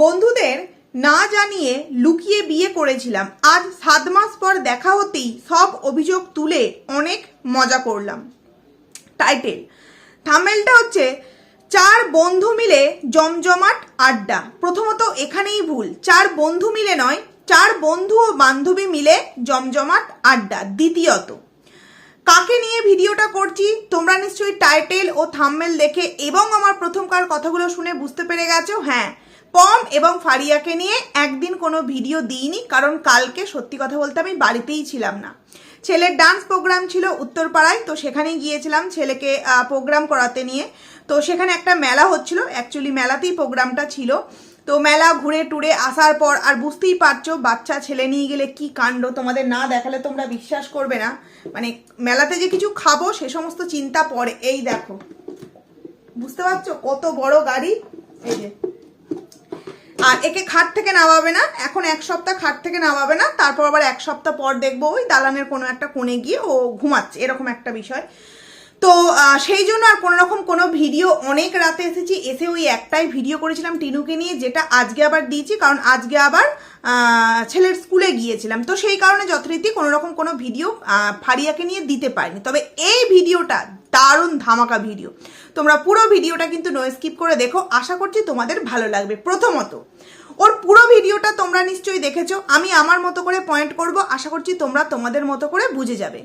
বন্ধুদের না জানিয়ে লুকিয়ে বিয়ে করেছিলাম। আজ সাত মাস পর দেখা হতেই সব অভিযোগ তুলে অনেক মজা করলাম। টাইটেল থামেলটা হচ্ছে চার বন্ধু মিলে জমজমাট আড্ডা। প্রথমত এখানেই ভুল। চার বন্ধু মিলে নয়, চার বন্ধু ও বান্ধবী মিলে জমজমাট আড্ডা। দ্বিতীয়ত, কাকে নিয়ে ভিডিওটা করছি তোমরা নিশ্চয়ই টাইটেল ও থাম্মেল দেখে এবং আমার প্রথমকার কথাগুলো শুনে বুঝতে পেরে গেছো? হ্যাঁ পম এবং ফারিয়াকে নিয়ে একদিন কোনো ভিডিও দিইনি, কারণ কালকে সত্যি কথা বলতে আমি বাড়িতেই ছিলাম না। ছেলের ডান্স প্রোগ্রাম ছিল উত্তরপাড়ায়, তো সেখানেই গিয়েছিলাম ছেলেকে প্রোগ্রাম করাতে নিয়ে। তো সেখানে একটা মেলা হচ্ছিল অ্যাকচুয়ালি মেলাতেই প্রোগ্রামটা ছিল। তো মেলা ঘুরে টুরে আসার পর আর বুঝতেই পারছ, বাচ্চা ছেলে নিয়ে গেলে কি কাণ্ড, তোমাদের না দেখালে তোমরা বিশ্বাস করবে না। মানে মেলাতে যে কিছু খাব, সে সমস্ত চিন্তা পড়ে। এই দেখো। বুঝতে পারছ? কত বড় গাড়ি। এই যে। আর একে খাট থেকে নামাবে না। এখন এক সপ্তাহ খাট থেকে নামাবে না। তারপর আবার এক সপ্তাহ পর দেখব ওই দালানের কোনো একটা কোণে গিয়ে ও ঘুমাচ্ছে, এরকম একটা বিষয়। তো সেই জন্য আর কোনো রকম কোনো ভিডিও অনেক রাতে এসেছি। এসে ওই একটাই ভিডিও করেছিলাম টিনুকে নিয়ে, যেটা আজকে আবার দিয়েছি, কারণ আজকে আবার ছেলের স্কুলে গিয়েছিলাম। তো সেই কারণে যথারীতি কোনো রকম কোনো ভিডিও ফারিয়াকে নিয়ে দিতে পারিনি। তবে এই ভিডিওটা দারুণ ধামাকা ভিডিও তোমরা পুরো ভিডিওটা কিন্তু নো স্কিপ করে দেখো। আশা করছি তোমাদের ভালো লাগবে। প্রথমত, ওর পুরো ভিডিওটা তোমরা নিশ্চয়ই দেখেছ। আমি আমার মতো করে পয়েন্ট করব। আশা করছি তোমরা তোমাদের মতো করে বুঝে যাবে।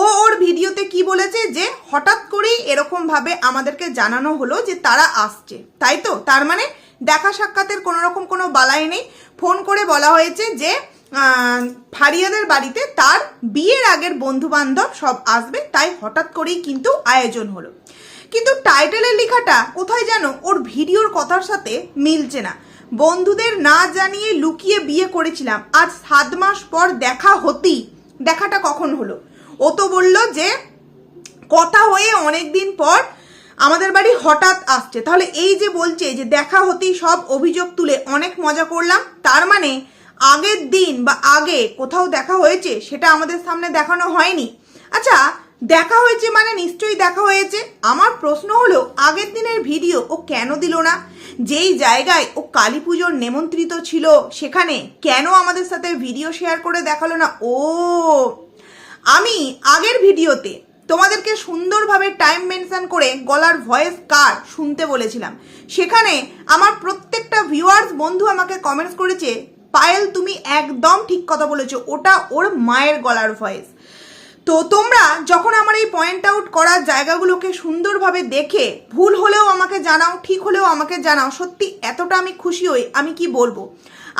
ও ওর ভিডিওতে কি বলেছে যে, হঠাৎ করেই এরকম ভাবে আমাদেরকে জানানো হলো যে তারা আসছে। তাই তো? তার মানে দেখা সাক্ষাতের কোনো রকম কোনো বালাই নেই। ফোন করে বলা হয়েছে যে ফারিয়াদের বাড়িতে তার বিয়ের আগের বন্ধু বান্ধব সব আসবে, তাই হঠাৎ করেই কিন্তু আয়োজন হলো। কিন্তু টাইটেলের লেখাটা কোথায় যেন ওর ভিডিওর কথার সাথে মিলছে না। বন্ধুদের না জানিয়ে লুকিয়ে বিয়ে করেছিলাম, আজ সাত মাস পর দেখা হতেই, দেখাটা কখন হলো? ও তো বলল যে, কথা হয়ে অনেক দিন পর আমাদের বাড়ি হঠাৎ আসছে। তাহলে এই যে বলছে যে দেখা হতেই সব অভিযোগ তুলে অনেক মজা করলাম, তার মানে আগের দিন বা আগে কোথাও দেখা হয়েছে, সেটা আমাদের সামনে দেখানো হয়নি। আচ্ছা দেখা হয়েছে মানে নিশ্চয়ই দেখা হয়েছে। আমার প্রশ্ন হলো, আগের দিনের ভিডিও ও কেন দিল না? যেই জায়গায় ও কালী পুজোর নেমন্ত্রিত ছিল, সেখানে কেন আমাদের সাথে ভিডিও শেয়ার করে দেখাল না? ও, আমি আগের ভিডিওতে তোমাদেরকে সুন্দরভাবে টাইম মেনশন করে গলার ভয়েস কার শুনতে বলেছিলাম। সেখানে আমার প্রত্যেকটা ভিউয়ার্স বন্ধু আমাকে কমেন্টস করেছে পায়েল, তুমি একদম ঠিক কথা বলেছ। ওটা ওর মায়ের গলার ভয়েস তো তোমরা যখন আমার এই পয়েন্ট আউট করার জায়গাগুলোকে সুন্দরভাবে দেখে, ভুল হলেও আমাকে জানাও, ঠিক হলেও আমাকে জানাও, সত্যি এতটা আমি খুশি হই, আমি কি বলব?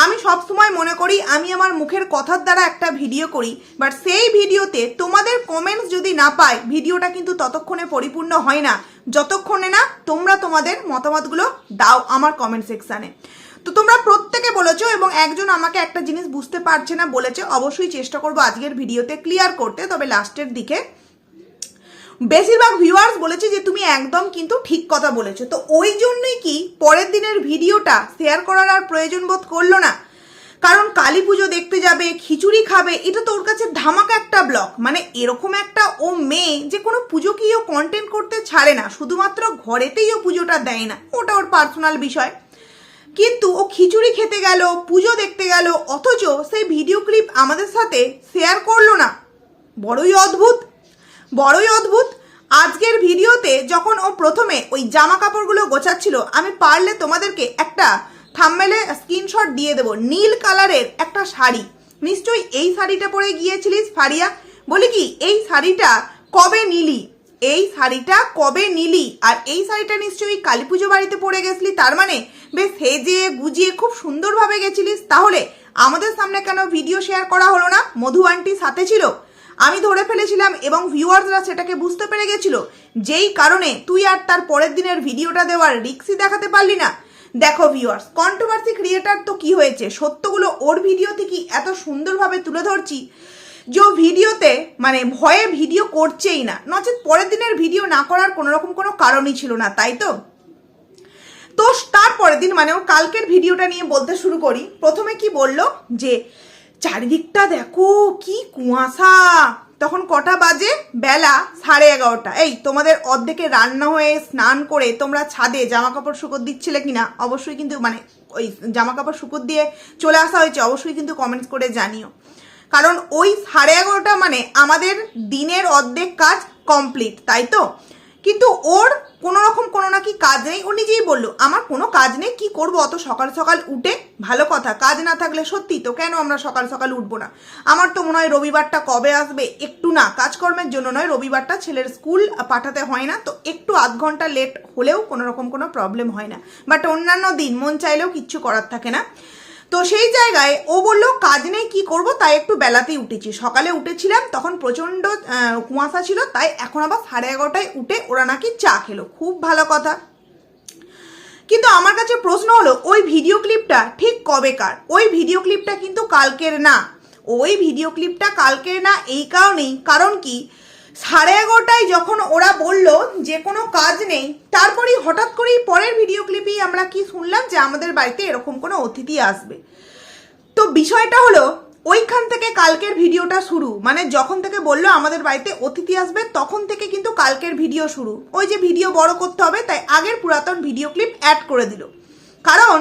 আমি সব সময় মনে করি, আমি আমার মুখের কথার দ্বারা একটা ভিডিও করি বাট সেই ভিডিওতে তোমাদের কমেন্টস যদি না পাই ভিডিওটা কিন্তু ততক্ষণে পরিপূর্ণ হয় না। যতক্ষণে না তোমরা তোমাদের মতামতগুলো দাও আমার কমেন্ট সেকশানে তো তোমরা প্রত্যেকে বলেছ এবং একজন আমাকে একটা জিনিস বুঝতে পারছে না, বলেছে, অবশ্যই চেষ্টা করব আজকের ভিডিওতে ক্লিয়ার করতে। তবে লাস্টের দিকে, বেশিরভাগ ভিউয়ার্স বলেছে যে তুমি একদম কিন্তু ঠিক কথা বলেছ। তো ওই জন্যই কি পরের দিনের ভিডিওটা শেয়ার করার আর প্রয়োজন বোধ করল না? কারণ কালী পুজো দেখতে যাবে, খিচুড়ি খাবে, এটা তো ওর কাছে ধামাকা একটা ব্লক মানে এরকম একটা ও মেয়ে যে কোনো পুজোকেই ও কন্টেন্ট করতে ছাড়ে না, শুধুমাত্র ঘরেতেই ও পুজোটা দেয় না। ওটা ওর পার্সোনাল বিষয়। কিন্তু ও খিচুড়ি খেতে গেল, পুজো দেখতে গেল, অথচ সেই ভিডিও ক্লিপ আমাদের সাথে শেয়ার করল না। বড়ই অদ্ভুত বড়ই অদ্ভুত। আজকের ভিডিওতে যখন ও প্রথমে ওই জামা কাপড়গুলো গোছাচ্ছিল, আমি পারলে তোমাদেরকে একটা থাম্মেলে স্ক্রিনশট দিয়ে দেবো, নীল কালারের একটা শাড়ি। নিশ্চয়ই এই শাড়িটা পরে গিয়েছিলিস, ফারিয়া? বলি কি, এই শাড়িটা কবে নিলি? এই শাড়িটা কবে নিলি? আর এই শাড়িটা নিশ্চয়ই কালী পুজো বাড়িতে পরে গেছিলি? তার মানে বেশ সেজে গুজিয়ে খুব সুন্দরভাবে গেছিলিস? তাহলে আমাদের সামনে কেন ভিডিও শেয়ার করা হলো না? মধু আন্টি সাথে ছিল। আমি ধরে ফেলেছিলাম এবং ভিউয়ার্সরা সেটাকে বুঝতে পেরে গেছিল। যেই কারণে তুই আর তার পরের দিনের ভিডিওটা দেওয়ার রিক্সই দেখাতে পারলি না। দেখো ভিউয়ার্স কন্ট্রোভার্সি ক্রিয়েটার তো কি হয়েছে? সত্যগুলো ওর ভিডিও থেকে এত সুন্দরভাবে তুলে ধরছি? যে ও ভিডিওতে মানে ভয়ে ভিডিও করছেই না, নচেত পরের দিনের ভিডিও না করার কোনো রকম কোনো কারণই ছিল না, তাই তো? তো তারপরের দিন মানে ওর কালকের ভিডিওটা নিয়ে বলতে শুরু করি। প্রথমে কি বলল? যে, চারিদিকটা দেখো, কি কুয়াশা! তখন কটা বাজে? বেলা সাড়ে এগারোটা। এই, তোমাদের অর্ধেকে রান্না হয়ে স্নান করে তোমরা ছাদে জামা কাপড় শুকোর দিচ্ছিলে কিনা অবশ্যই কিন্তু মানে ওই জামা কাপড় শুকুর দিয়ে চলে আসা হয়েছে, অবশ্যই কিন্তু কমেন্টস করে জানিও। কারণ ওই সাড়ে এগারোটা মানে আমাদের দিনের অর্ধেক কাজ কমপ্লিট তাই তো? কিন্তু ওর কোনো রকম কোনো নাকি কাজ নেই, ও নিজেই বলল, আমার কোনো কাজ নেই, কি করব? অত সকাল সকাল উঠে ভালো কথা, কাজ না থাকলে সত্যি তো কেন আমরা সকাল সকাল উঠবো না? আমার তো মনে হয় রবিবারটা কবে আসবে? একটু না, কাজকর্মের জন্য নয়, রবিবারটা ছেলের স্কুল পাঠাতে হয় না, তো একটু আধ ঘণ্টা লেট হলেও কোনো রকম কোনো প্রবলেম হয় না। বাট অন্যান্য দিন, মন চাইলেও কিচ্ছু করার থাকে না। তো সেই জায়গায় ও বলল, কাজ নেই, কি করব? তাই একটু বেলাতেই উঠেছি। সকালে উঠেছিলাম, তখন প্রচণ্ড কুয়াশা ছিল, তাই এখন আবার সাড়ে এগারোটায় উঠে ওরা নাকি চা খেলো। খুব ভালো কথা। কিন্তু আমার কাছে প্রশ্ন হলো, ওই ভিডিও ক্লিপটা ঠিক কবেকার? ওই ভিডিও ক্লিপটা কিন্তু কালকের না। ওই ভিডিও ক্লিপটা কালকের না, এই কারণেই। কারণ কি? সাড়ে এগারোটায় যখন ওরা বলল যে কোনো কাজ নেই, তারপরেই হঠাৎ করেই পরের ভিডিও ক্লিপেই আমরা কি শুনলাম যে আমাদের বাড়িতে এরকম কোনো অতিথি আসবে। তো বিষয়টা হলো, ওইখান থেকে কালকের ভিডিওটা শুরু। মানে যখন থেকে বলল আমাদের বাড়িতে অতিথি আসবে, তখন থেকে কিন্তু কালকের ভিডিও শুরু। ওই যে ভিডিও বড় করতে হবে, তাই আগের পুরাতন ভিডিও ক্লিপ অ্যাড করে দিল। কারণ,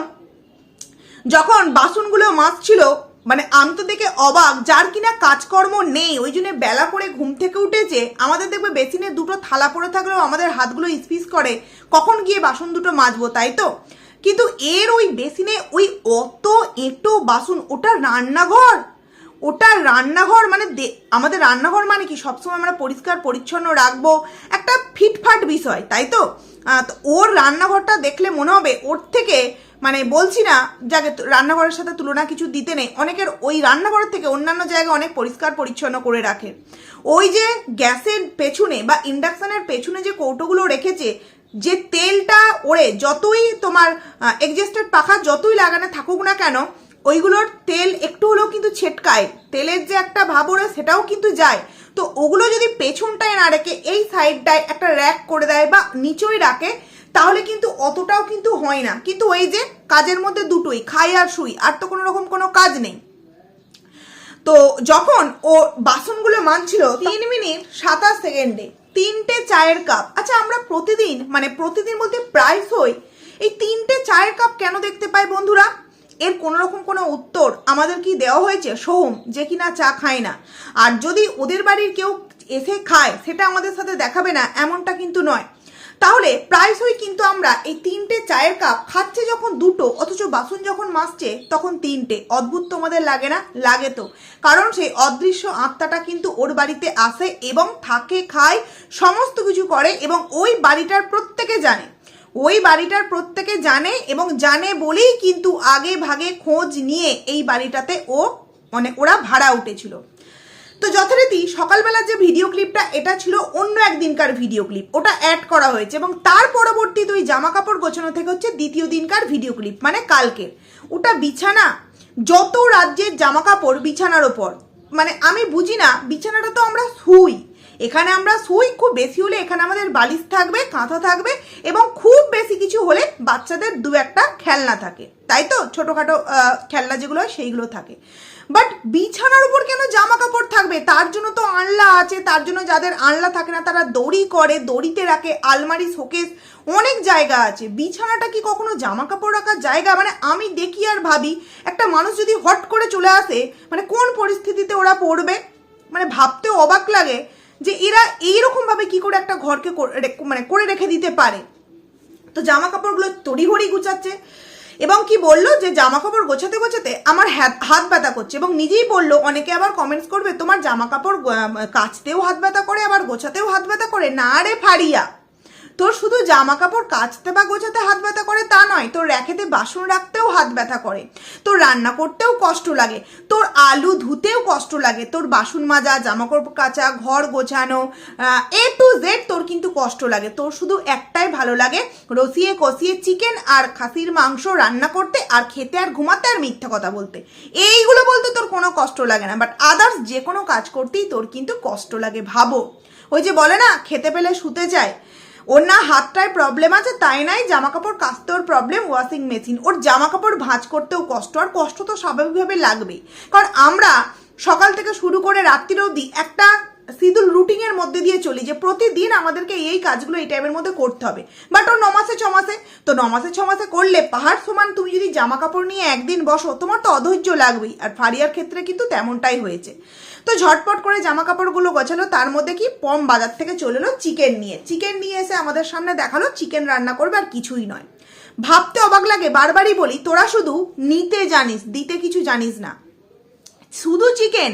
যখন বাসনগুলো মাজছিল মানে আমি তো দেখে অবাক, যার কিনা কাজকর্ম নেই, ওই জন্য বেলা করে ঘুম থেকে উঠেছে, আমাদের দেখবে বেসিনে দুটো থালা পড়ে থাকলেও আমাদের হাতগুলো ইসপিস করে, কখন গিয়ে বাসন দুটো মাজবো, তাই তো? কিন্তু এর ওই বেসিনে ওই অত এঁটো বাসন, ওটা রান্নাঘর? ওটা রান্নাঘর মানে আমাদের রান্নাঘর মানে কি? সবসময় আমরা পরিষ্কার, পরিচ্ছন্ন রাখব। একটা ফিটফাট বিষয়, তাই তো? ওর রান্নাঘরটা দেখলে মনে হবে ওর থেকে মানে বলছি না, যাকে রান্নাঘরের সাথে তুলনা কিছু দিতে নেই, অনেকের ওই রান্নাঘরের থেকে অন্যান্য জায়গায় অনেক পরিষ্কার, পরিচ্ছন্ন করে রাখে। ওই যে গ্যাসের পেছনে বা ইন্ডাকশানের পেছনে যে কৌটোগুলো রেখেছে, যে তেলটা ওড়ে, যতই তোমার এক্সজেস্টেড পাখা যতই লাগানো থাকুক না কেন ওইগুলোর তেল একটু হলেও কিন্তু ছেটকায়। তেলের যে একটা ভাব ওড়ে সেটাও কিন্তু যায়। তো ওগুলো যদি পেছনটায় না রেখে এই সাইডটায় একটা র্যাক করে দেয় বা নিচেই রাখে তাহলে কিন্তু অতটাও কিন্তু হয় না। কিন্তু ওই যে কাজের মধ্যে দুটোই খাই আর শুই আর তো কোনো রকম কোনো কাজ নেই। তো যখন ও বাসনগুলো মানছিল তিন মিনিট। সাতাশ সেকেন্ডে তিনটে চায়ের কাপ। আচ্ছা আমরা প্রতিদিন মানে প্রতিদিন বলতে প্রায়শই এই তিনটে চায়ের কাপ কেন দেখতে পাই বন্ধুরা? এর কোনো রকম কোনো উত্তর আমাদের কি দেওয়া হয়েছে? সোহম, যে কিনা চা খায় না। আর যদি ওদের বাড়ির কেউ এসে খায়, সেটা আমাদের সাথে দেখাবে না, এমনটা কিন্তু নয়। তাহলে প্রায়শই কিন্তু আমরা এই তিনটে চায়ের কাপ খাচ্ছে যখন দুটো, অথচ বাসন যখন মাসছে তখন তিনটে। অদ্ভুত তোমাদের লাগে না, লাগে তো। কারণ সেই অদৃশ্য আত্মাটা কিন্তু ওর বাড়িতে আসে এবং থাকে, খায়, সমস্ত কিছু করে এবং ওই বাড়িটার প্রত্যেকে জানে। ওই বাড়িটার প্রত্যেকে জানে এবং জানে বলেই কিন্তু আগে ভাগে খোঁজ নিয়ে এই বাড়িটাতে ও মানে ওরা ভাড়া উঠেছিল। তো যথারীতি সকালবেলার যে ভিডিও ক্লিপটা, এটা ছিল অন্য একদিনকার ভিডিও ক্লিপ। ওটা অ্যাড করা হয়েছে এবং তার পরবর্তীতে ওই জামা কাপড় গোছানো থেকে হচ্ছে দ্বিতীয় দিনকার ভিডিও ক্লিপ মানে কালকের। ওটা বিছানা, যত রাজ্যের জামা কাপড় বিছানার ওপর। মানে আমি বুঝি না, বিছানাটা তো আমরা শুই। এখানে আমরা সুই খুব বেশি হলে এখানে আমাদের বালিশ থাকবে, কাঁথা থাকবে এবং খুব বেশি কিছু হলে বাচ্চাদের দু একটা খেলনা থাকে। তাই তো? ছোটোখাটো খেলনা যেগুলো হয় সেইগুলো থাকে। বাট বিছানার উপর কেন জামা কাপড় থাকবে? তার জন্য তো আনলা আছে, তার জন্য যাদের আনলা থাকে না, তারা দড়ি করে, দড়িতে রাখে, আলমারি, শোকেস, অনেক জায়গা আছে। বিছানাটা কি কখনো জামা কাপড় রাখার জায়গা? মানে আমি দেখি আর ভাবি, একটা মানুষ যদি হট করে চলে আসে মানে কোন পরিস্থিতিতে ওরা পড়বে? মানে ভাবতেও অবাক লাগে। যে এরা এইরকম ভাবে কি করে একটা ঘরকে মানে করে রেখে দিতে পারে। তো জামা কাপড়গুলো তড়িঘড়ি গুছাচ্ছে এবং কি বলল যে জামা কাপড় গোছাতে গোছাতে আমার হাত ব্যথা করছে এবং নিজেই বলল, অনেকে আবার কমেন্টস করবে, তোমার জামা কাপড় কাচতেও হাত ব্যথা করে, আবার গোছাতেও হাত ব্যথা করে। না রে ফাড়িয়া তোর শুধু জামা কাপড় কাচতে বা গোছাতে হাত ব্যথা করে তা নয়, তোর র্যাকেতে বাসন রাখতেও হাত ব্যথা করে। তোর রান্না করতেও কষ্ট লাগে, তোর আলু ধুতেও কষ্ট লাগে, তোর বাসন মাজা জামা কাপড় কাচা, ঘর গোছানো এ টু জেড তোর কিন্তু কষ্ট লাগে। তোর শুধু একটাই ভালো লাগে, রসিয়ে কষিয়ে চিকেন আর খাসির মাংস রান্না করতে আর খেতে আর ঘুমাতে আর মিথ্যা কথা বলতে। এইগুলো বলতে তোর কোনো কষ্ট লাগে না বাট আদার্স যে কোনো কাজ করতেই তোর কিন্তু কষ্ট লাগে, ভাবো। ওই যে বলে না, খেতে পেলে শুতে যায়। ওর না হাতটায় প্রবলেম আছে, তাই নাই জামা কাপড় কাচতে ওর প্রবলেম ওয়াশিং মেশিন ওর জামা কাপড় ভাঁজ করতেও কষ্ট, আর কষ্ট তো স্বাভাবিকভাবে লাগবেই। কারণ আমরা সকাল থেকে শুরু করে রাত্রির অবধি একটা সিদুল রুটিনের মধ্যে দিয়ে চলি যে প্রতিদিন আমাদেরকে এই কাজগুলো এই টাইমের মধ্যে করতে হবে। বাট ও নমাসে ছমাসে, তো নমাসে ছমাসে করলে পাহাড় সমান তুমি যদি জামা কাপড় নিয়ে একদিন বসো, তোমার তো অধৈর্য লাগবেই। আর ফারিয়ার ক্ষেত্রে কিন্তু তেমনটাই হয়েছে। তো ঝটপট করে জামা কাপড়গুলো গোছালো, তার মধ্যে কি পম বাজার থেকে চলে এলো চিকেন নিয়ে। চিকেন নিয়ে এসে আমাদের সামনে দেখাল, চিকেন রান্না করবে আর কিছুই নয়। ভাবতে অবাক লাগে, বারবারই বলি, তোরা শুধু নিতে জানিস, দিতে কিছু জানিস না। শুধু চিকেন?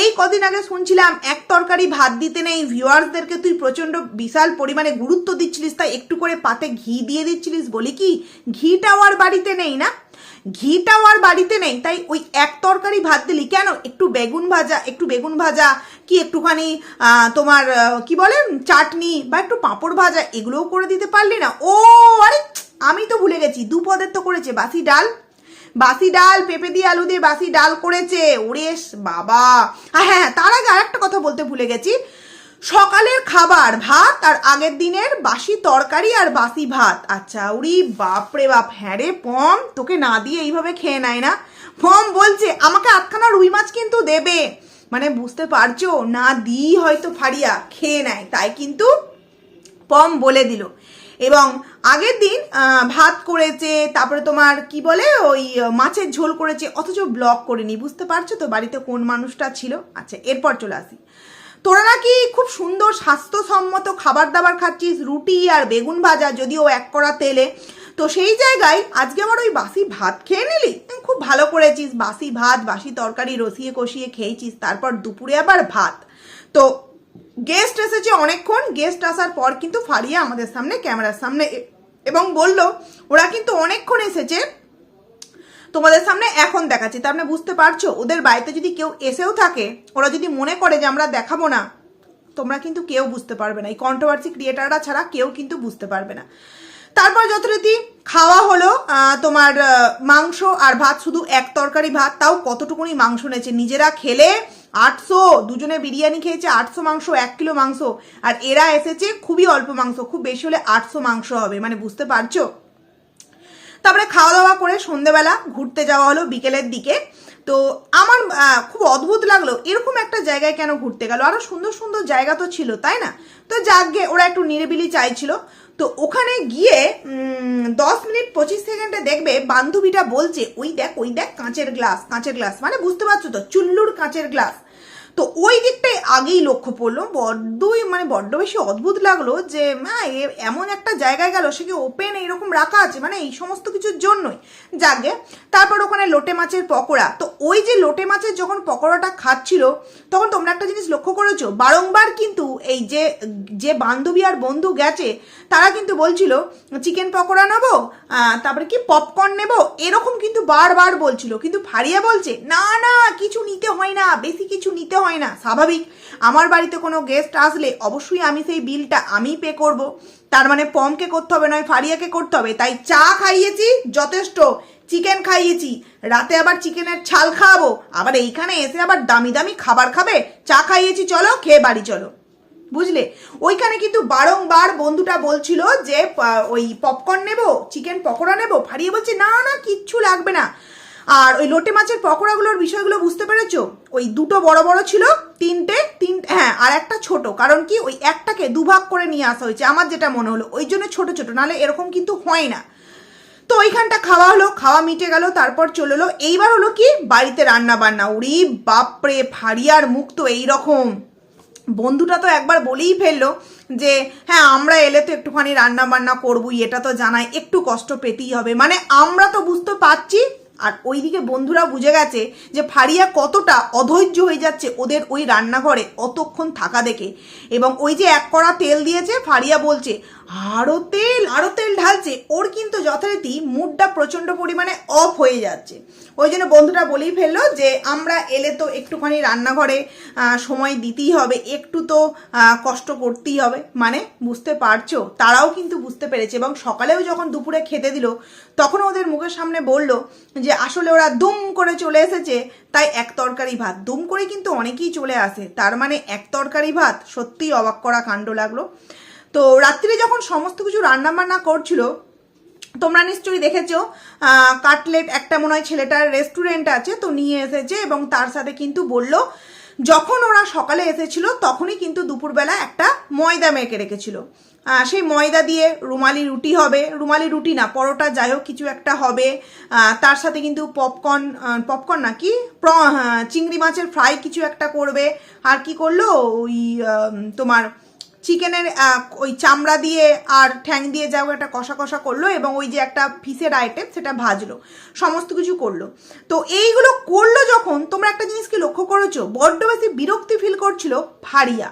এই কদিন আগে শুনছিলাম, এক তরকারি ভাত দিতে নেই, ভিউয়ার্সদেরকে তুই প্রচণ্ড বিশাল পরিমাণে গুরুত্ব দিচ্ছিলিস, তাই একটু করে পাতে ঘি দিয়ে দিচ্ছিলিস, বলি কি, ঘিটাও আর বাড়িতে নেই না? ঘিটাও আর বাড়িতে নেই তাই ওই এক তরকারি ভাত দিলি। কেন? একটু বেগুন ভাজা একটু বেগুন ভাজা কি একটুখানি তোমার কি বলে? চাটনি বা একটু পাঁপড় ভাজা এগুলোও করে দিতে পারলি না? ও আরে আমি তো ভুলে গেছি দু পদের তো করেছে বাসি ডাল। বাসি ডাল পেঁপে দিয়ে আলু দিয়ে বাসি ডাল করেছে ওরেস বাবা। হ্যাঁ হ্যাঁ, তার আগে আর একটা কথা বলতে ভুলে গেছি। সকালের খাবার, ভাত আর আগের দিনের বাসি তরকারি আর বাসি ভাত। আচ্ছা উরি বাপরে বাপ হ্যাঁ রে পম তোকে না দিয়ে এইভাবে খেয়ে নেয় না? পম বলছে, আমাকে আটখানা রুই মাছ কিন্তু দেবে। মানে বুঝতে পারছ? না দিই হয়তো ফাড়িয়া, খেয়ে নেয় তাই কিন্তু পম বলে দিল। এবং আগের দিন ভাত করেছে, তারপরে তোমার কি বলে, ওই মাছের ঝোল করেছে, অথচ ব্লগ করেনি, বুঝতে পারছ তো বাড়িতে কোন মানুষটা ছিল? আচ্ছা এরপর চলে আসি। তোরা নাকি খুব সুন্দর স্বাস্থ্যসম্মত খাবার দাবার খাচ্ছিস, রুটি আর বেগুন ভাজা, যদিও এক করা তেলে। তো সেই জায়গায় আজকে আবার ওই বাসি ভাত খেয়ে নিলি? খুব ভালো করেছিস। বাসি ভাত, বাসি তরকারি রসিয়ে কষিয়ে খেয়েছিস, তারপর দুপুরে আবার ভাত। তো গেস্ট এসেছে অনেকক্ষণ। গেস্ট আসার পর কিন্তু ফারিয়া আমাদের সামনে, ক্যামেরার সামনে এবং বলল, ওরা কিন্তু অনেকক্ষণ এসেছে। তোমাদের সামনে এখন দেখাচ্ছি। তার মানে বুঝতে পারছ, ওদের বাড়িতে যদি কেউ এসেও থাকে, ওরা যদি মনে করে যে আমরা দেখাবো না, তোমরা কিন্তু কেউ বুঝতে পারবে না। এই কন্ট্রোভার্সি ক্রিয়েটাররা ছাড়া কেউ কিন্তু বুঝতে পারবে না। তারপর যথারীতি খাওয়া হলো তোমার মাংস আর ভাত, শুধু এক তরকারি ভাত, তাও কতটুকুনি মাংস নেছে নিজেরা খেলে আটশো, দুজনে বিরিয়ানি খেয়েছে আটশো মাংস, এক কিলো মাংস। আর এরা এসেছে খুবই অল্প মাংস, খুব বেশি হলে আটশো মাংস হবে। মানে বুঝতে পারছ? তারপরে খাওয়া দাওয়া করে সন্ধেবেলা ঘুরতে যাওয়া হলো বিকেলের দিকে। তো আমার খুব অদ্ভুত লাগল, এরকম একটা জায়গায় কেন ঘুরতে গেল? আরও সুন্দর সুন্দর জায়গা তো ছিল, তাই না? তো যাকগে, ওরা একটু নিরিবিলি চাইছিল। তো ওখানে গিয়ে দশ মিনিট পঁচিশ সেকেন্ডে দেখবে বান্ধবীটা বলছে, ওই দেখ ওই দেখ, কাঁচের গ্লাস কাঁচের গ্লাস। মানে বুঝতে পারছ তো, চুল্লুর কাঁচের গ্লাস। তো ওই দিকটাই আগেই লক্ষ্য পড়ল। বড্ডই মানে বড্ড বেশি অদ্ভুত লাগল যে এ- এমন একটা জায়গায় গেল, সে কি ওপেন এইরকম রাখা আছে? মানে এই সমস্ত কিছুর জন্যই। জাগে তারপর ওখানে লোটে মাছের পকোড়া। তো ওই যে লোটে মাছের যখন পকোড়াটা খাচ্ছিল, তখন তোমরা একটা জিনিস লক্ষ্য করেছ? বারংবার কিন্তু এই যে যে বান্ধবী আর বন্ধু গেছে, তারা কিন্তু বলছিল, চিকেন পকোড়া নেব তারপরে কি পপকর্ন নেব? এরকম কিন্তু বারবার বলছিল। কিন্তু ফারিয়া বলছে, না না, কিছু নিতে হয় না, বেশি কিছু নিতে হয় না, স্বাভাবিক। আমার বাড়িতে কোনো গেস্ট আসলে অবশ্যই আমি সেই বিলটা আমি পে করব। তার মানে পমকে করতে হবে, নয় ফারিয়াকে করতে হবে। তাই চা খাইয়েছি, যথেষ্ট। চিকেন খাইয়েছি। রাতে আবার চিকেনের ছাল খাওয়াবো। আবার এইখানে এসে আবার দামি দামি খাবার খাবে। চা খাইয়েছি, চলো, খেয়ে বাড়ি চলো। বুঝলে? ওইখানে কিন্তু বারংবার বন্ধুটা বলছিল যে ওই পপকর্ন নেব চিকেন পকোড়া নেব। ফারিয়ে বলছে, না না, কিচ্ছু লাগবে না। আর ওই লোটে মাছের পকোড়াগুলোর বিষয়গুলো বুঝতে পেরেছ? ওই দুটো বড় বড় ছিল, তিনটে, তিন হ্যাঁ আর একটা ছোট। কারণ কি, ওই একটাকে দুভাগ করে নিয়ে আসা হয়েছে। আমার যেটা মনে হলো, ওই জন্য ছোট ছোট, নাহলে এরকম কিন্তু হয় না। তো ওইখানটা খাওয়া হলো, খাওয়া মিটে গেল, তারপর চলে এলো। এইবার হলো কি, বাড়িতে রান্না বান্না উড়ি, বাপরে, ফারিয়ার মুখ তো এইরকম। বন্ধুটা তো একবার বলেই ফেলল যে হ্যাঁ আমরা এলে তো একটুখানি রান্না বান্না করবই, এটা তো জানাই একটু কষ্ট পেতেই হবে। মানে আমরা তো বুঝতে পারছি আর ওইদিকে বন্ধুরা বুঝে গেছে যে ফারিয়া কতটা অধৈর্য হয়ে যাচ্ছে ওদের ওই রান্নাঘরে অতক্ষণ থাকা দেখে। এবং ওই যে এক কড়া তেল দিয়েছে, ফারিয়া বলছে আরও তেল আরও তেল ঢালছে। ওর কিন্তু যথারীতি মুডটা প্রচণ্ড পরিমাণে অফ হয়ে যাচ্ছে। ওই জন্য বন্ধুটা বলেই ফেলল যে, আমরা এলে তো একটুখানি রান্নাঘরে সময় দিতেই হবে। একটু তো কষ্ট করতেই হবে। মানে বুঝতে পারছ? তারাও কিন্তু বুঝতে পেরেছে এবং সকালেও যখন দুপুরে খেতে দিল তখন ওদের মুখের সামনে বলল যে, আসলে ওরা দুম করে চলে এসেছে, তাই এক তরকারি ভাত। দুম করে কিন্তু অনেকেই চলে আসে। তার মানে এক তরকারি ভাত সত্যিই অবাক করা কাণ্ড লাগল। তো রাত্রিরে যখন সমস্ত কিছু রান্না বান্না করছিল, তোমরা নিশ্চয়ই দেখেছ কাটলেট একটা মনে হয় ছেলেটার রেস্টুরেন্ট আছে, তো নিয়ে এসেছে এবং তার সাথে কিন্তু বলল, যখন ওরা সকালে এসেছিল তখনই কিন্তু দুপুরবেলা একটা ময়দা মেখে রেখেছিল। সেই ময়দা দিয়ে রুমালি রুটি হবে, রুমালি রুটি না, পরোটা যাই হোক, কিছু একটা হবে। তার সাথে কিন্তু পপকর্ন পপকর্ন না কি চিংড়ি মাছের ফ্রাই কিছু একটা করবে। আর কি করল? ওই তোমার চিকেনের ওই চামড়া দিয়ে আর ঠ্যাং দিয়ে যাও একটা কষা কষা করল এবং ওই যে একটা ফিসের আইটেম সেটা ভাজলো, সমস্ত কিছু করল। তো এইগুলো করল যখন, তোমরা একটা জিনিস কি লক্ষ্য করেছ, বড্ড বেশি বিরক্তি ফিল করছিল ফারিয়া।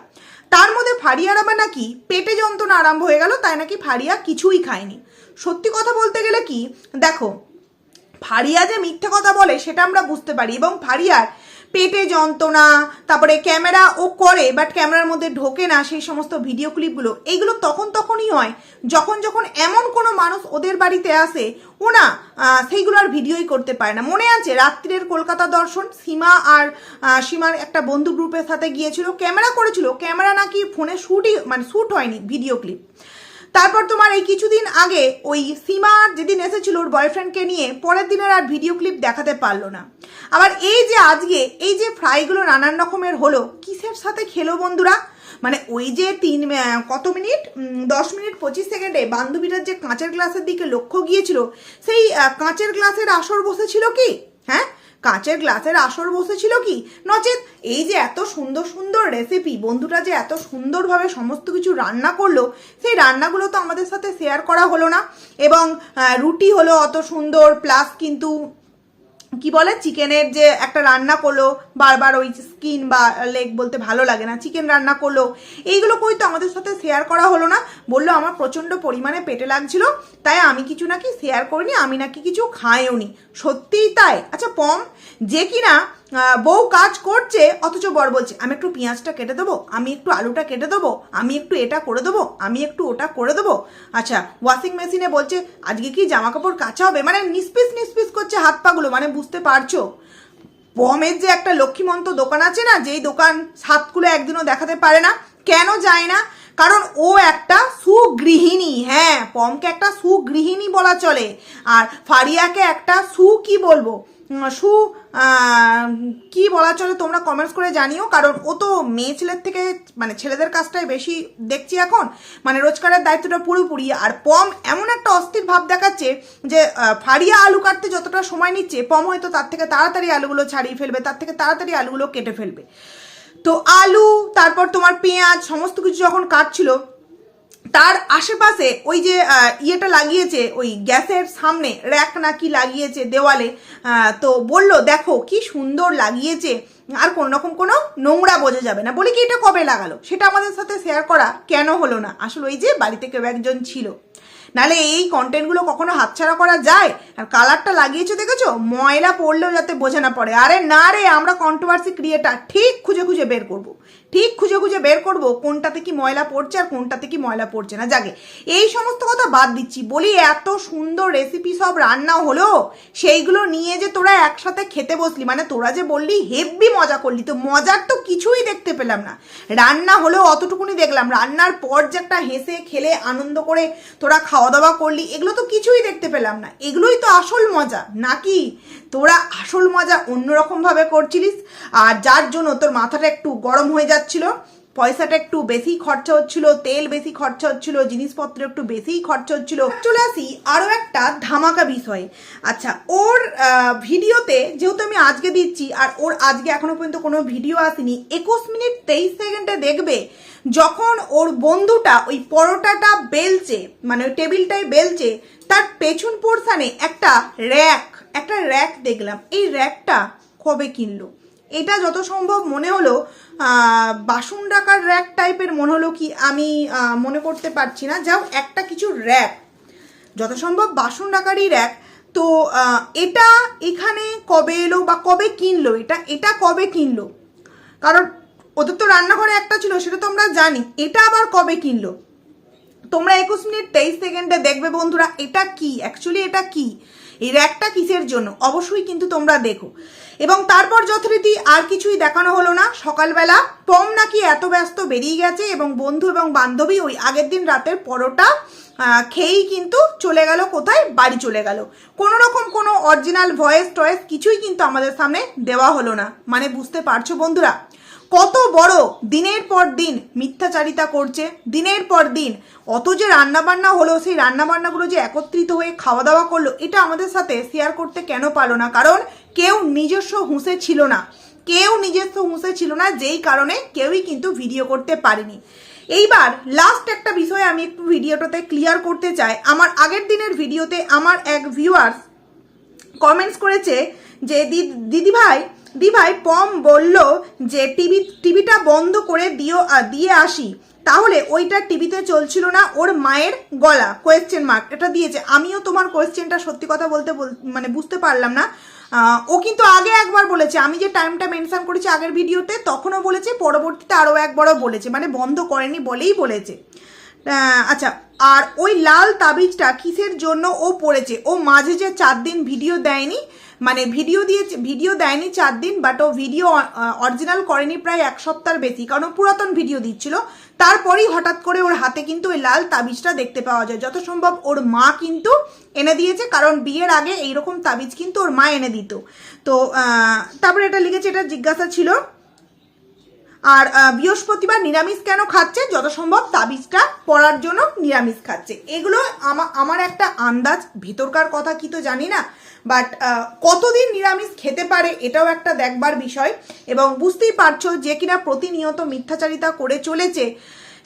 তার মধ্যে ফারিয়ার আবার নাকি পেটে যন্ত্রণা আরম্ভ হয়ে গেল, তাই নাকি ফারিয়া কিছুই খায়নি। সত্যি কথা বলতে গেলে কি, দেখো, ফারিয়া যে মিথ্যে কথা বলে, সেটা আমরা বুঝতে পারি এবং ফারিয়ার পেটে যন্ত্রণা, তারপরে ক্যামেরা ও করে বাট ক্যামেরার মধ্যে ঢোকে না সেই সমস্ত ভিডিও ক্লিপগুলো এইগুলো তখন তখনই হয়। যখন যখন এমন কোনো মানুষ ওদের বাড়িতে আসে, ও না সেইগুলো আর ভিডিওই করতে পারে না। মনে আছে রাত্রির কলকাতা দর্শন, সীমা আর সীমার একটা বন্ধু গ্রুপের সাথে গিয়েছিল, ক্যামেরা করেছিল, ক্যামেরা নাকি ফোনে শ্যুটই মানে শ্যুট হয়নি ভিডিও ক্লিপ তারপর তোমার এই কিছুদিন আগে ওই সীমা যেদিন এসেছিল ওর বয়ফ্রেন্ডকে নিয়ে, পরের দিনের আর ভিডিও ক্লিপ দেখাতে পারল না। আবার এই যে আজকে, এই যে ফ্রাইগুলো নানান রকমের হলো, কিসের সাথে খেলো বন্ধুরা? মানে ওই যে তিন কত মিনিট? দশ মিনিট পঁচিশ সেকেন্ডে বান্ধবীটার যে কাঁচের গ্লাসের দিকে লক্ষ্য গিয়েছিল, সেই কাঁচের গ্লাসের আসর বসেছিল কি? হ্যাঁ? কাঁচের গ্লাসের আসর বসেছিল কি? নচেত এই যে এত সুন্দর সুন্দর রেসিপি বন্ধুটা যে এত সুন্দরভাবে সমস্ত কিছু রান্না করল, সেই রান্নাগুলো তো আমাদের সাথে শেয়ার করা হলো না। এবং রুটি হলো অত সুন্দর প্লাস কিন্তু কি বলে? চিকেনের যে একটা রান্না করল, বারবার ওই স্কিন বা লেগ বলতে ভালো লাগে না চিকেন রান্না করল, এইগুলো কই তো আমাদের সাথে শেয়ার করা হলো না। বলল আমার প্রচণ্ড পরিমাণে পেটে লাগছিল, তাই আমি কিছু নাকি শেয়ার করিনি, আমি নাকি কিছু খাইওনি। সত্যিই তাই? আচ্ছা পম, যে কিনা বউ কাজ করছে, অথচ বর বলছে, আমি একটু পেঁয়াজটা কেটে দেবো, আমি একটু আলুটা কেটে দেবো, আমি একটু এটা করে দেবো, আমি একটু ওটা করে দেবো। আচ্ছা ওয়াশিং মেশিনে বলছে, আজকে কি জামা কাপড় কাচা হবে? মানে নিসপিস নিসপিস করছে হাত পাগুলো মানে বুঝতে পারছ? পমের যে একটা লক্ষ্মীমন্ত দোকান আছে না, যেই দোকান সাতকুলো একদিনও দেখাতে পারে না, কেন যায় না? কারণ ও একটা সুগৃহিণী হ্যাঁ পমকে একটা সুগৃহিণী বলা চলে, আর ফারিয়াকে একটা সু কি বলব? সু কি বলা চলে তোমরা কমেন্টস করে জানিও, কারণ ও তো মেয়ে ছেলের থেকে মানে ছেলেদের কাজটাই বেশি দেখছি এখন। মানে রোজগারের দায়িত্বটা পুরোপুরি, আর পম এমন একটা অস্থির ভাব দেখাচ্ছে যে ফারিয়া আলু কাটতে যতটা সময় নিচ্ছে, পম হয়তো তার থেকে তাড়াতাড়ি আলুগুলো ছাড়িয়ে ফেলবে, তার থেকে তাড়াতাড়ি আলুগুলো কেটে ফেলবে। তো আলু, তারপর তোমার পেঁয়াজ, সমস্ত কিছু যখন কাটছিল তার আশেপাশে ওই যে ইয়েটা লাগিয়েছে, ওই গ্যাসের সামনে র্যাক নাকি লাগিয়েছে দেওয়ালে তো বলল, দেখো কি সুন্দর লাগিয়েছে, আর কোনো রকম কোনো নোংরা বোঝা যাবে না। বলি কি এটা কবে লাগালো? সেটা আমাদের সাথে শেয়ার করা কেন হলো না? আসলে ওই যে বাড়িতে কেউ একজন ছিল। নালে এই কন্টেন্টগুলো কখনো হাতছাড়া করা যায়? আর কালারটা লাগিয়েছো দেখেছ? ময়লা পড়লেও যাতে বোঝা না পড়ে। আরে না রে, আমরা কন্ট্রোভার্সি ক্রিয়েটার ঠিক খুঁজে খুঁজে বের করব। ঠিক খুঁজে খুঁজে বের করব কোনটাতে কি ময়লা পড়ছে আর কোনটাতে কি ময়লা পড়ছে না। যাকে, এই সমস্ত কথা বাদ দিচ্ছি। বলি এত সুন্দর রেসিপি সব রান্না হলো, সেইগুলো নিয়ে যে তোরা একসাথে খেতে বসলি মানে তোরা যে বললি হেভি মজা করলি, তো মজার তো কিছুই দেখতে পেলাম না। রান্না হলেও অতটুকুনি দেখলাম। রান্নার পর যে একটা হেসে খেলে আনন্দ করে তোরা খাওয়া দাওয়া করলি, এগুলো তো কিছুই দেখতে পেলাম না। এগুলোই তো আসল মজা, নাকি? তোরা আসল মজা অন্যরকমভাবে করছিলিস, আর যার জন্য তোর মাথাটা একটু গরম হয়ে যাচ্ছিল পয়সাটা একটু বেশি খরচা হচ্ছিল, তেল বেশি খরচা হচ্ছিল, জিনিসপত্র একটু বেশিই খরচা হচ্ছিল। চলে আসি আরও একটা ধামাকা বিষয়। আচ্ছা ওর ভিডিওতে যেহেতু আমি আজকে দিচ্ছি, আর ওর আজকে এখনও পর্যন্ত কোনো ভিডিও আসেনি, একুশ মিনিট তেইশ সেকেন্ডে দেখবে যখন ওর বন্ধুটা ওই পরোটাটা বেলছে মানে ওই টেবিলটায় বেলছে, তার পেছন পোর্শানে একটা র্যাক একটা র্যাক দেখলাম। এই র্যাকটা কবে কিনলো? এটা যত সম্ভব মনে হলো বাসন রাখার র্যাক টাইপের মনে হলো কি আমি মনে করতে পারছি না। যাও, একটা কিছু র্যাক যত সম্ভব বাসন রাখারই র্যাক তো এটা এখানে কবে এলো বা কবে কিনলো? এটা এটা কবে কিনলো? কারণ ওদের তো রান্নাঘরে একটা ছিল, সেটা তো আমরা জানি। এটা আবার কবে কিনলো? তোমরা একুশ মিনিট তেইশ সেকেন্ডে দেখবে বন্ধুরা, এটা কি? অ্যাকচুয়ালি এটা কি? এই র্যাকটা কিসের জন্য? অবশ্যই কিন্তু তোমরা দেখো। এবং তারপর যথারীতি আর কিছুই দেখানো হলো না। সকালবেলা পম নাকি এত ব্যস্ত বেরিয়ে গেছে এবং বন্ধু এবং বান্ধবী ওই আগের দিন রাতের পরোটা খেয়েই কিন্তু চলে গেল কোথায়? বাড়ি চলে গেল। কোনো রকম কোনো অরিজিনাল ভয়েস টয়েস কিছুই কিন্তু আমাদের সামনে দেওয়া হলো না। মানে বুঝতে পারছ বন্ধুরা? কত বড় দিনের পর দিন মিথ্যাচারিতা করছে, দিনের পর দিন। অত যে রান্নাবান্না হলো, সেই রান্নাবান্নাগুলো যে একত্রিত হয়ে খাওয়া দাওয়া করল, এটা আমাদের সাথে শেয়ার করতে কেন পারল না? কারণ কেউ নিজস্ব হুঁসে ছিল না। কেউ নিজস্ব হুঁসে ছিল না, যেই কারণে কেউই কিন্তু ভিডিও করতে পারেনি। এইবার লাস্ট একটা বিষয় আমি একটু ভিডিওটাতে ক্লিয়ার করতে চাই। আমার আগের দিনের ভিডিওতে আমার এক ভিউয়ার্স কমেন্টস করেছে যে দিদি ভাই দি ভাই পম বলল যে, টিভি, টিভিটা বন্ধ করে দিও দিয়ে আসি। তাহলে ওইটা টিভিতে চলছিল না ওর মায়ের গলা। কোয়েশ্চেন মার্ক এটা দিয়েছে। আমিও তোমার কোয়েশ্চেনটা সত্যি কথা বলতে বল- মানে বুঝতে পারলাম না। ও কিন্তু আগে একবার বলেছে। আমি যে টাইমটা মেনশন করেছি আগের ভিডিওতে তখনও বলেছে, পরবর্তীতে আরও একবারও বলেছে। মানে বন্ধ করেনি বলেই বলেছে। আচ্ছা আর ওই লাল তাবিজটা কিসের জন্য ও পড়েছে? ও মাঝে যে চার দিন ভিডিও দেয়নি মানে ভিডিও দিয়ে ভিডিও দেয়নি চার দিন বাট ও ভিডিও অরিজিনাল করেনি প্রায় এক সপ্তাহের বেশি, কারণ পুরাতন ভিডিও দিচ্ছিল। তারপরেই হঠাৎ করে ওর হাতে কিন্তু ওই লাল তাবিজটা দেখতে পাওয়া যায়। যত সম্ভব ওর মা কিন্তু এনে দিয়েছে, কারণ বিয়ের আগে এইরকম তাবিজ কিন্তু ওর মা এনে দিত। তো তারপরে এটা লিখেছে, এটা জিজ্ঞাসা ছিল আর বৃহস্পতিবার নিরামিষ কেন খাচ্ছে? যত সম্ভব তাবিজটা পড়ার জন্য নিরামিষ খাচ্ছে। এগুলো আমা- আমার একটা আন্দাজ, ভিতরকার কথা কি তো জানি না বাট কতদিন নিরামিষ খেতে পারে এটাও একটা দেখবার বিষয় এবং বুঝতেই পারছ যে কিনা প্রতিনিয়ত মিথ্যাচারিতা করে চলেছে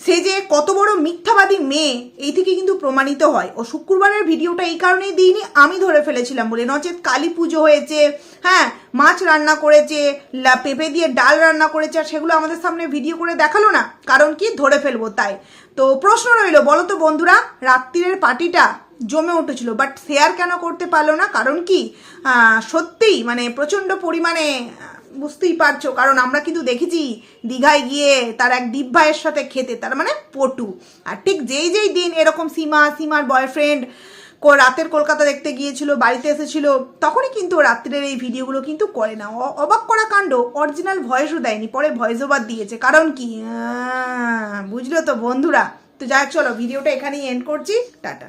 সে যে কত বড় মিথ্যাবাদী মেয়ে, এই থেকে কিন্তু প্রমাণিত হয়। ও শুক্রবারের ভিডিওটা এই কারণেই দিইনি, আমি ধরে ফেলেছিলাম বলে। নচেত কালী পুজো হয়েছে হ্যাঁ মাছ রান্না করেছে পেঁপে দিয়ে ডাল রান্না করেছে, আর সেগুলো আমাদের সামনে ভিডিও করে দেখাল না। কারণ কি? ধরে ফেলব তাই। তো প্রশ্ন রইল, বলো তো বন্ধুরা, রাত্রিরের পার্টিটা জমে উঠেছিল বাট শেয়ার কেন করতে পারল না? কারণ কি? সত্যিই মানে প্রচণ্ড পরিমাণে বুঝতেই পারছ, কারণ আমরা কিন্তু দেখেছি দীঘায় গিয়ে তার এক দীপ ভাইয়ের সাথে খেতে, তার মানে পটু। আর ঠিক যেই যেই দিন এরকম সীমা, সীমার বয়ফ্রেন্ড রাতের কলকাতা দেখতে গিয়েছিল, বাড়িতে এসেছিল, তখনই কিন্তু রাত্রের এই ভিডিওগুলো কিন্তু করে না। অবাক করা কাণ্ড অরিজিনাল ভয়েসও দেয়নি, পরে ভয়েস ওভার দিয়েছে। কারণ কি? বুঝলো তো বন্ধুরা? তো যাই চলো ভিডিওটা এখানেই এন্ড করছি। টাটা।